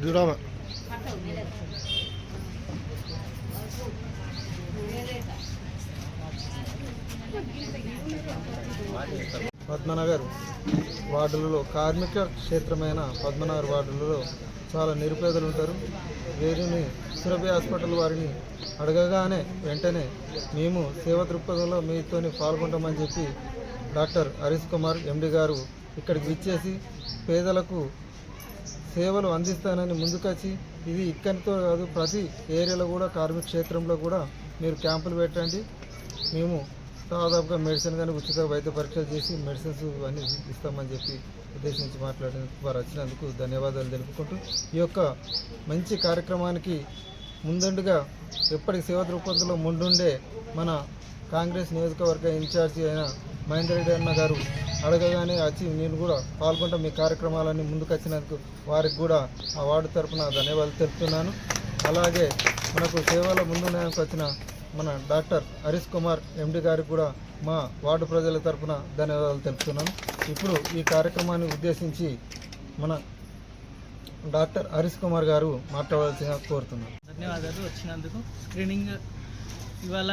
ఇటు పద్మనగర్ వార్డులలో కార్మిక క్షేత్రమైన పద్మనగర్ వార్డులలో చాలా నిరుపేదలు ఉంటారు. వీరిని సురభి హాస్పిటల్ వారిని అడగగానే వెంటనే మేము సేవ దృక్పథంలో మీతో పాల్గొంటామని చెప్పి డాక్టర్ హరీష్ కుమార్ ఎండి గారు ఇక్కడికి విచ్చేసి పేదలకు సేవలు అందిస్తానని ముందుకొచ్చి ఇది ఇక్కడితో కాదు ప్రతి ఏరియాలో కూడా కార్మిక క్షేత్రంలో కూడా మీరు క్యాంపులు పెట్టండి. మేము దాదాపుగా మెడిసిన్ కానీ ఉచిత వైద్య పరీక్షలు చేసి మెడిసిన్స్ అన్నీ ఇస్తామని చెప్పి ఉద్దేశించి మాట్లాడిన వారు వచ్చినందుకు ధన్యవాదాలు తెలుపుకుంటూ ఈ యొక్క మంచి కార్యక్రమానికి ముందుండగా ఎప్పటికి సేవ దృక్పథంలో ముందుండే మన కాంగ్రెస్ నియోజకవర్గ ఇన్ఛార్జి అయిన మహేందర్ రెడ్డి అన్న గారు అడగగానే వచ్చి నేను కూడా పాల్గొంటా మీ కార్యక్రమాలన్నీ ముందుకు వచ్చినందుకు వారికి కూడా ఆ వార్డు తరపున ధన్యవాదాలు తెలుపుతున్నాను. అలాగే మనకు సేవలో ముందుండడానికి వచ్చిన మన డాక్టర్ హరీష్ కుమార్ ఎండి గారికి కూడా మా వార్డు ప్రజల తరపున ధన్యవాదాలు తెలుపుతున్నాను. ఇప్పుడు ఈ కార్యక్రమాన్ని ఉద్దేశించి మన డాక్టర్ హరీష్ కుమార్ గారు మాట్లాడవలసిన కోరుతున్నాను. ధన్యవాదాలు. వచ్చినందుకు స్క్రీనింగ్ ఇవాళ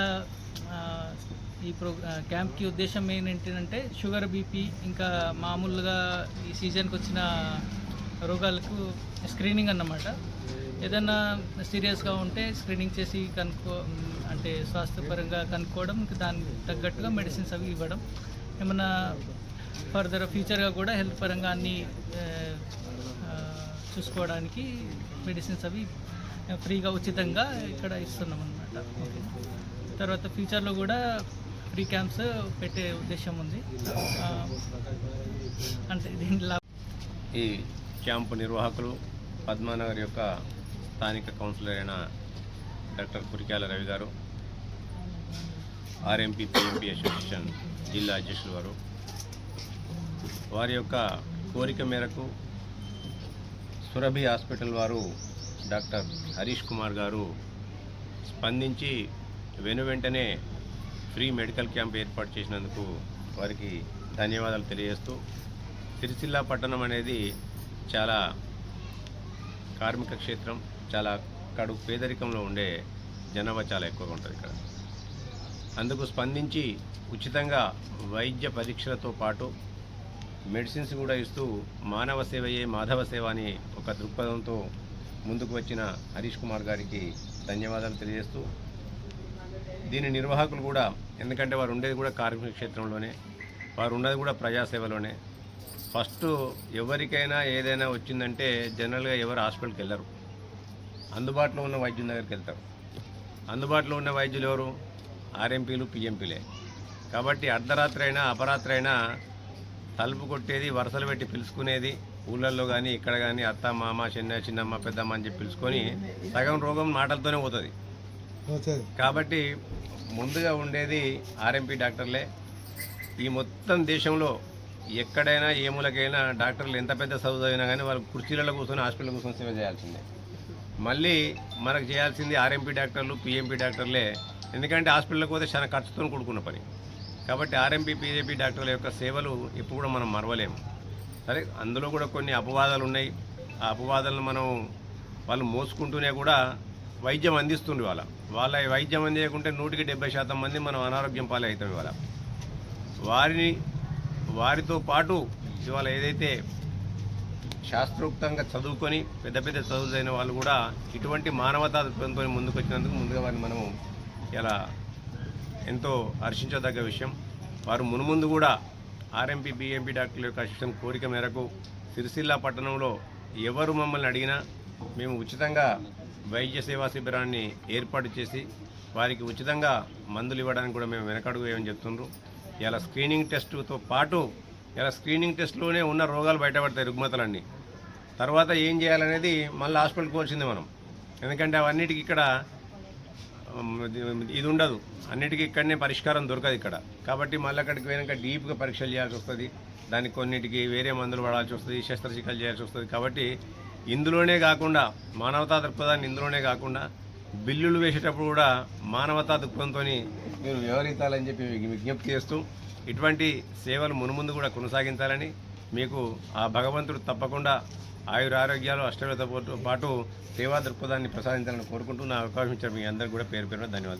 ఈ ప్రో క్యాంప్కి ఉద్దేశం ఏంటంటే షుగర్ బీపీ ఇంకా మామూలుగా ఈ సీజన్కి వచ్చిన రోగాలకు స్క్రీనింగ్ అన్నమాట. ఏదైనా సీరియస్గా ఉంటే స్క్రీనింగ్ చేసి కనుక్కో అంటే స్వాస్థ్యపరంగా కనుక్కోవడం ఇంకా దానికి తగ్గట్టుగా మెడిసిన్స్ అవి ఇవ్వడం. ఏమన్నా ఫర్దర్ ఫ్యూచర్గా కూడా హెల్త్ పరంగా అన్ని చూసుకోవడానికి మెడిసిన్స్ అవి ఫ్రీగా ఉచితంగా ఇక్కడ ఇస్తున్నాం అనమాట ఓకే తర్వాత ఫ్యూచర్లో కూడా ఫ్రీ క్యాంప్స్ పెట్టే ఉద్దేశం ఉంది. అంటే దీనిలో ఈ క్యాంపు నిర్వాహకులు పద్మానగర్ యొక్క స్థానిక కౌన్సిలర్ అయిన డాక్టర్ కురికాల రవి గారు ఆర్ఎంపీ పిఎంపీ అసోసియేషన్ జిల్లా అధ్యక్షులు వారు. వారి యొక్క కోరిక మేరకు సురభి హాస్పిటల్ వారు డాక్టర్ హరీష్ కుమార్ గారు స్పందించి వెను వెంటనే ఫ్రీ మెడికల్ క్యాంప్ ఏర్పాటు చేసినందుకు వారికి ధన్యవాదాలు తెలియజేస్తూ సిరిసిల్ల పట్టణం అనేది చాలా కార్మిక క్షేత్రం చాలా కడు పేదరికంలో ఉండే జనాభా చాలా ఎక్కువగా ఉంటుంది ఇక్కడ. అందుకు స్పందించి ఉచితంగా వైద్య పరీక్షలతో పాటు మెడిసిన్స్ కూడా ఇస్తూ మానవ సేవయే మాధవ సేవ అని ఒక దృక్పథంతో ముందుకు వచ్చిన హరీష్ కుమార్ గారికి ధన్యవాదాలు తెలియజేస్తూ దీని నిర్వాహకులు కూడా ఎందుకంటే వారు ఉండేది కూడా కార్మిక క్షేత్రంలోనే వారు ఉన్నది కూడా ప్రజాసేవలోనే. ఫస్ట్ ఎవరికైనా ఏదైనా వచ్చిందంటే జనరల్గా ఎవరు హాస్పిటల్కి వెళ్ళరు. అందుబాటులో ఉన్న వైద్యుల దగ్గరికి వెళ్తారు. అందుబాటులో ఉన్న వైద్యులు ఎవరు? ఆర్ఎంపీలు పిఎంపీలే. కాబట్టి అర్ధరాత్రి అయినా అపరాత్రి అయినా తలుపు కొట్టేది వరుసలు పెట్టి పిలుచుకునేది ఊళ్ళల్లో కానీ ఇక్కడ కానీ అత్త మామ చిన్న చిన్నమ్మ పెద్దమ్మ అని చెప్పి పిలుచుకొని సగం రోగం మాటలతోనే పోతుంది. కాబట్టి ముందుగా ఉండేది ఆర్ఎంపీ డాక్టర్లే. ఈ మొత్తం దేశంలో ఎక్కడైనా ఏ మూలకైనా డాక్టర్లు ఎంత పెద్ద చదువు చదివినా కానీ వాళ్ళు కుర్చీలలో కూర్చొని హాస్పిటల్ కూర్చొని సేవ చేయాల్సిందే. మళ్ళీ మనకు చేయాల్సింది ఆర్ఎంపీ డాక్టర్లు పిఎంపీ డాక్టర్లే. ఎందుకంటే హాస్పిటల్కి పోతే చాలా ఖర్చుతో కూడుకున్న పని. కాబట్టి ఆర్ఎంపీ పీజేపీ డాక్టర్ల యొక్క సేవలు ఎప్పుడు కూడా మనం మరవలేము సరే అందులో కూడా కొన్ని అపవాదాలు ఉన్నాయి. ఆ అపవాదాలను మనం వాళ్ళు మోసుకుంటూనే కూడా వైద్యం అందిస్తుండే వాళ్ళ వాళ్ళ వైద్యం అందించకుంటే నూటికి డెబ్బై శాతం మంది మనం అనారోగ్యం పాలే అవుతాం ఇవాళ. వారిని వారితో పాటు ఇవాళ ఏదైతే శాస్త్రోక్తంగా చదువుకొని పెద్ద పెద్ద చదువులైన వాళ్ళు కూడా ఇటువంటి మానవతా దృక్పథంతో ముందుకు వచ్చినందుకు ముందుగా వారిని మనము ఇలా ఎంతో హర్షించదగ్గ విషయం. వారు మునుముందు కూడా ఆర్ఎంపీ బిఎంపీ డాక్టర్ల యొక్క అసిస్టెంట్ కోరిక మేరకు సిరిసిల్ల పట్టణంలో ఎవరు మమ్మల్ని అడిగినా మేము ఉచితంగా వైద్య సేవా శిబిరాన్ని ఏర్పాటు చేసి వారికి ఉచితంగా మందులు ఇవ్వడానికి కూడా మేము వెనకడుగు ఏమని చెప్తుండ్రు. ఇలా స్క్రీనింగ్ టెస్టుతో పాటు ఇలా స్క్రీనింగ్ టెస్ట్లోనే ఉన్న రోగాలు బయటపడతాయి రుగ్మతలన్నీ. తర్వాత ఏం చేయాలనేది మళ్ళీ హాస్పిటల్కి పోవాల్సిందే మనం. ఎందుకంటే అవన్నిటికి ఇక్కడ ఇది- ఇది ఉండదు. అన్నిటికీ ఇక్కడనే పరిష్కారం దొరకదు ఇక్కడ. కాబట్టి మళ్ళీ అక్కడికి పోయినాక డీప్గా పరీక్షలు చేయాల్సి వస్తుంది. దానికి కొన్నిటికి వేరే మందులు పడాల్సి వస్తుంది శస్త్రచికిత్సలు చేయాల్సి వస్తుంది. కాబట్టి ఇందులోనే కాకుండా మానవతా దృక్పథాన్ని ఇందులోనే కాకుండా బిల్లులు వేసేటప్పుడు కూడా మానవతా దృక్పథంతో మీరు వ్యవహరించాలని చెప్పి విజ్ఞప్తి చేస్తూ ఇటువంటి సేవలు మునుముందు కూడా కొనసాగించాలని మీకు ఆ భగవంతుడు తప్పకుండా ఆయుర ఆరోగ్యాలు అష్టవేత పాటు సేవా దృక్పథాన్ని ప్రసాదించాలని కోరుకుంటూ నా అవకాశం ఇచ్చిన మీ అందరికీ కూడా పేరు పేరున ధన్యవాదాలు.